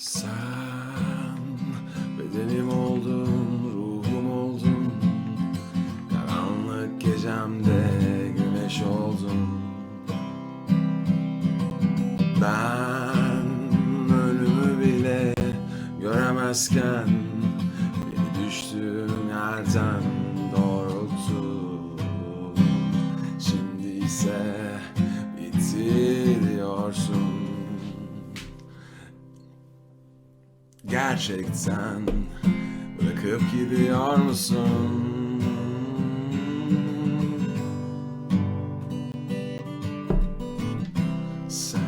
Sen bedenim oldun, ruhum oldun. Karanlık gecemde güneş oldun. Ben ölümü bile göremezken Beni düştüğüm yerden doğrulttun Şimdi ise bitti diyorsun Gerçekten bırakıp gidiyor musun? Sen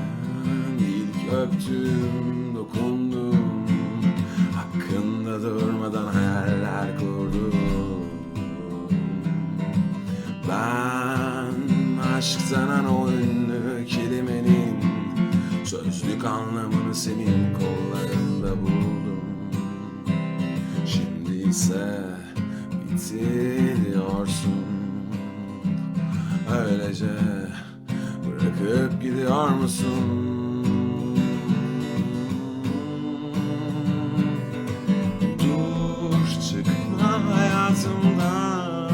ilk öptüm, dokundum Hakkında durmadan hayaller kurdum Ben aşk denen o ünlü kelimenin Sözlük anlamını senin kollarında buldum. Şimdi ise bitti diyorsun Öylece bırakıp gidiyor musun? Dur çıkma hayatımdan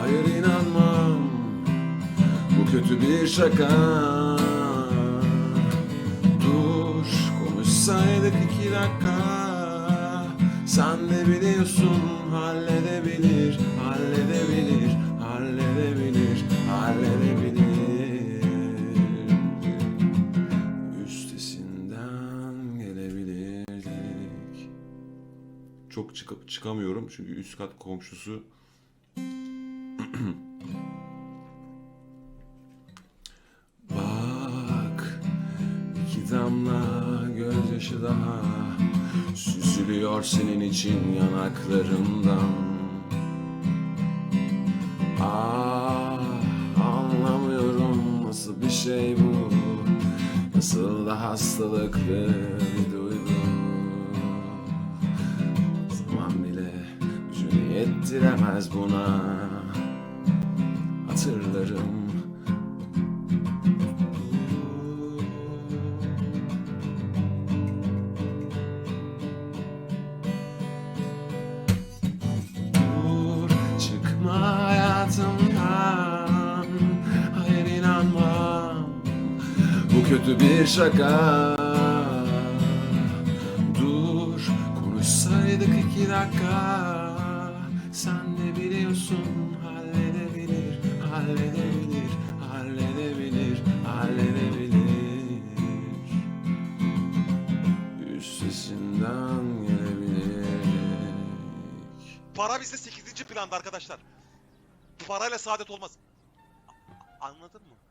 Hayır inanmam. Bu kötü bir şaka konuşsaydık iki dakika. Sen de biliyorsun halledebilir Halledebilir Halledebilir Halledebilir. Üstesinden gelebilirdik. Çok çıkıp çıkamıyorum çünkü üst kat komşusu iki damla gözyaşı daha Süzülüyor senin için yanaklarımdan. Ah anlamıyorum nasıl bir şey bu Nasıl da hastalıklı bir duygu. Zaman bile gücünü yettiremez buna Hatırlarım Bu kötü bir şaka Dur konuşsaydık iki dakika Sen de biliyorsun halledebilir Halledebilir Halledebilir Halledebilir Üstesinden gelebilir Para bizde 8. planda arkadaşlar. Parayla saadet olmaz. Anladın mı?